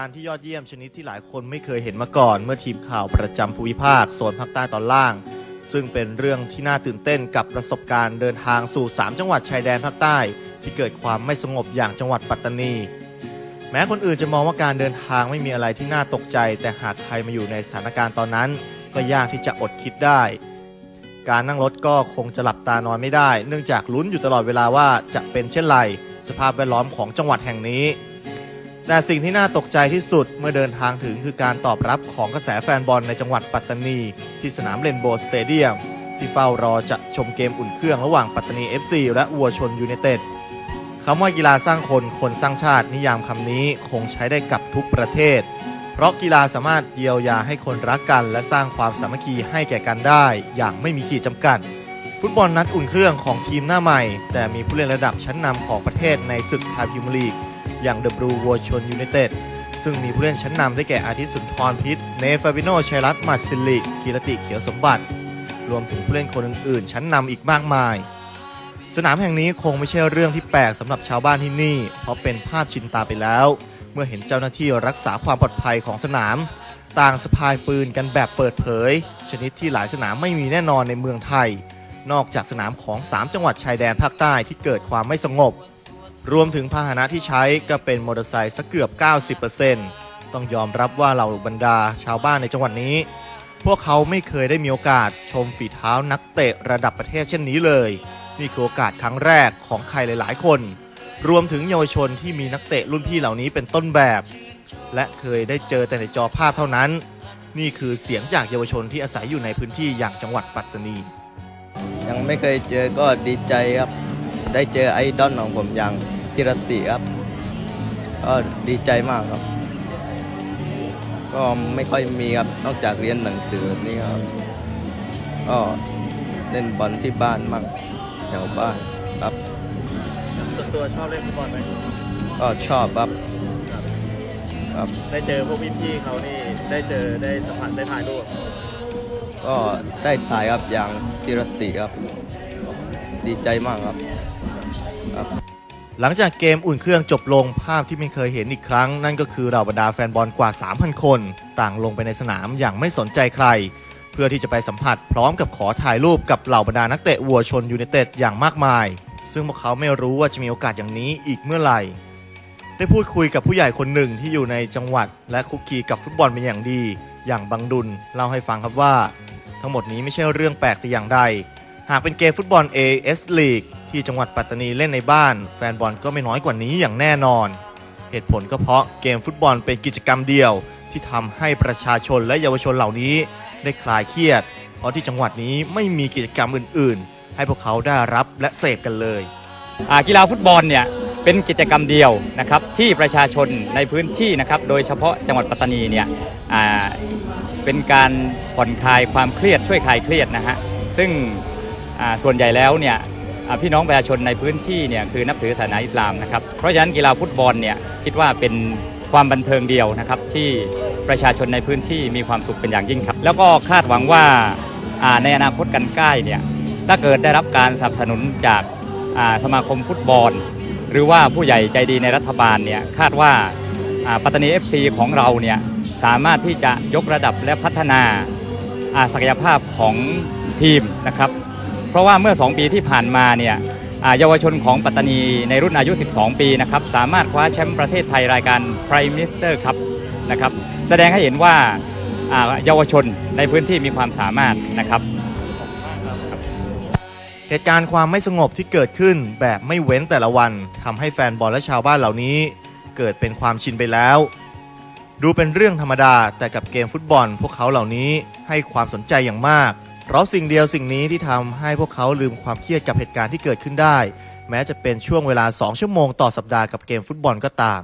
การที่ยอดเยี่ยมชนิดที่หลายคนไม่เคยเห็นมาก่อน เมื่อทีมข่าวประจำภูมิภาคโซนภาคใต้ตอนล่าง ซึ่งเป็นเรื่องที่น่าตื่นเต้นกับประสบการณ์เดินทางสู่ 3 จังหวัดชายแดนภาคใต้ ที่เกิดความไม่สงบอย่างจังหวัดปัตตานี แม้คนอื่นจะมองว่าการเดินทางไม่มีอะไรที่น่าตกใจ แต่หากใครมาอยู่ในสถานการณ์ตอนนั้น ก็ยากที่จะอดคิดได้ การนั่งรถก็คงจะหลับตานอนไม่ได้ เนื่องจากลุ้นอยู่ตลอดเวลาว่าจะเป็นเช่นไรสภาพแวดล้อมของจังหวัดแห่งนี้ แต่สิ่งที่น่าตกใจที่สุดเมื่อเดินทางถึงคือการตอบรับของกระแสแฟนบอลในจังหวัดปัตตานี ที่สนามเลนโบว์สเตเดียม ที่เฝ้ารอจะชมเกมอุ่นเครื่องระหว่างปัตตานี FC และวัวชนยูไนเต็ดคำว่ากีฬาสร้างคนคนสร้างชาตินิยามคำนี้คงใช้ได้กับทุกประเทศ เพราะกีฬาสามารถเยียวยาให้คนรักกัน และสร้างความสามัคคีให้แก่กันได้ อย่างไม่มีขีดจำกัดฟุตบอลนัดอุ่นเครื่องของทีมหน้าใหม่ แต่มีผู้เล่นระดับชั้นนำของประเทศในศึกไทยพรีเมียร์ลีก อย่างเดอะบลูวัวชนยูไนเต็ดซึ่งมีผู้เล่นชั้นนำได้แก่อาทิตย์สุนทรพิษ เนฟาบิโนชัยรัตน์มัดสิริกิรติเขียวสมบัติ รวมถึงผู้เล่นคนอื่นๆ ชั้นนำอีกมากมาย สนามแห่งนี้คงไม่ใช่เรื่องที่แปลกสำหรับชาวบ้านที่นี่ เพราะเป็นภาพชินตาไปแล้ว เมื่อเห็นเจ้าหน้าที่รักษาความปลอดภัยของสนาม ต่างสะพายปืนกันแบบเปิดเผย ชนิดที่หลายสนามไม่มีแน่นอนในเมืองไทย นอกจากสนามของ 3 จังหวัดชายแดนภาคใต้ที่เกิดความไม่สงบ รวมถึงพาหนะที่ใช้ก็เป็นมอเตอร์ไซค์สักเกือบ 90%ต้องยอมรับว่าเหล่าบรรดาชาวบ้านในจังหวัดนี้ พวกเขาไม่เคยได้มีโอกาสชมฝีเท้านักเตะระดับประเทศเช่นนี้เลย นี่คือโอกาสครั้งแรกของใครหลาย ๆ คน รวมถึงเยาวชนที่มีนักเตะรุ่นพี่เหล่านี้เป็นต้นแบบ และเคยได้เจอแต่ในจอภาพเท่านั้น นี่คือเสียงจากเยาวชนที่อาศัยอยู่ในพื้นที่อย่างจังหวัดปัตตานี ยังไม่เคยเจอก็ดีใจครับ ได้เจอไอดอลของผมอย่างธิรติครับก็ดีใจมากครับ ก็ไม่ค่อยมีครับนอกจากเรียนหนังสือแบบนี้ครับก็เล่นบอลที่บ้านมั่งแถวบ้านครับส่วนตัวชอบเล่นฟุตบอลไหมก็ชอบครับครับได้เจอพวกพี่ๆเขานี่ได้เจอได้สัมผัสได้ถ่ายรูปก็ได้ถ่ายครับอย่างธิรติครับ ดีใจมากครับ หลังจากเกมอุ่นเครื่องจบลงภาพที่ไม่เคยเห็นอีกครั้ง นั่นก็คือเหล่าบรรดาแฟนบอลกว่า 3,000 คน ต่างลงไปในสนามอย่างไม่สนใจใคร เพื่อที่จะไปสัมผัสพร้อมกับขอถ่ายรูปกับเหล่าบรรดานักเตะวัวชนยูไนเต็ดอย่างมากมาย ซึ่งพวกเขาไม่รู้ว่าจะมีโอกาสอย่างนี้อีกเมื่อไหร่ ได้พูดคุยกับผู้ใหญ่คนหนึ่งที่อยู่ในจังหวัด และคุกคีกับฟุตบอลเป็นอย่างดี อย่างบังดุลเล่าให้ฟังครับว่า ทั้งหมดนี้ไม่ใช่เรื่องแปลกแต่อย่างใด หากเป็นเกมฟุตบอล AS League ที่จังหวัดปัตตานีเล่นในบ้าน แฟนบอลก็ไม่น้อยกว่านี้อย่างแน่นอน เหตุผลก็เพราะเกมฟุตบอลเป็นกิจกรรมเดียว ที่ทำให้ประชาชนและเยาวชนเหล่านี้ ได้คลายเครียด เพราะที่จังหวัดนี้ไม่มีกิจกรรมอื่น ๆ ให้พวกเขาได้รับและเสพกันเลยอ่ากีฬาฟุตบอลเนี่ยเป็นกิจกรรมเดียวนะครับที่ประชาชนในพื้นที่นะครับโดยเฉพาะจังหวัดปัตตานีเนี่ยเป็นการผ่อนคลายความเครียดช่วยคลายเครียดนะฮะซึ่ง ส่วนใหญ่แล้วเนี่ยพี่น้องประชาชนในพื้นที่เนี่ยคือนับถือศาสนาอิสลามนะครับเพราะฉะนั้นกีฬาฟุตบอลเนี่ยคิดว่าเป็นความบันเทิงเดียวนะครับที่ประชาชนในพื้นที่มีความสุขเป็นอย่างยิ่งครับ แล้วก็คาดหวังว่าในอนาคตกันใกล้เนี่ยถ้าเกิดได้รับการสนับสนุนจากสมาคมฟุตบอล หรือว่าผู้ใหญ่ใจดีในรัฐบาลเนี่ยคาดว่าปัตตานี FC ของเราเนี่ยสามารถที่จะยกระดับและพัฒนาศักยภาพของทีมนะครับ เพราะว่าเมื่อ 2 ปีที่ผ่านมาเนี่ยเยาวชนของปัตตานีในรุ่นอายุ 12 ปีนะครับสามารถคว้าแชมป์ประเทศไทยรายการ Prime Minister ครับนะครับแสดงให้เห็นว่าอ่าเยาวชนในพื้นที่มีความสามารถนะครับเหตุการณ์ความไม่สงบที่เกิดขึ้นแบบไม่เว้นแต่ละวันทำให้แฟนบอลและชาวบ้านเหล่านี้ เกิดเป็นความชินไปแล้ว ดูเป็นเรื่องธรรมดาแต่กับเกมฟุตบอล พวกเขาเหล่านี้ให้ความสนใจอย่างมาก เพราะสิ่งเดียวสิ่งนี้ที่ทำให้พวกเขาลืมความเครียดกับเหตุการณ์ที่เกิดขึ้นได้ แม้จะเป็นช่วงเวลา 2 ชั่วโมงต่อสัปดาห์กับเกมฟุตบอลก็ตาม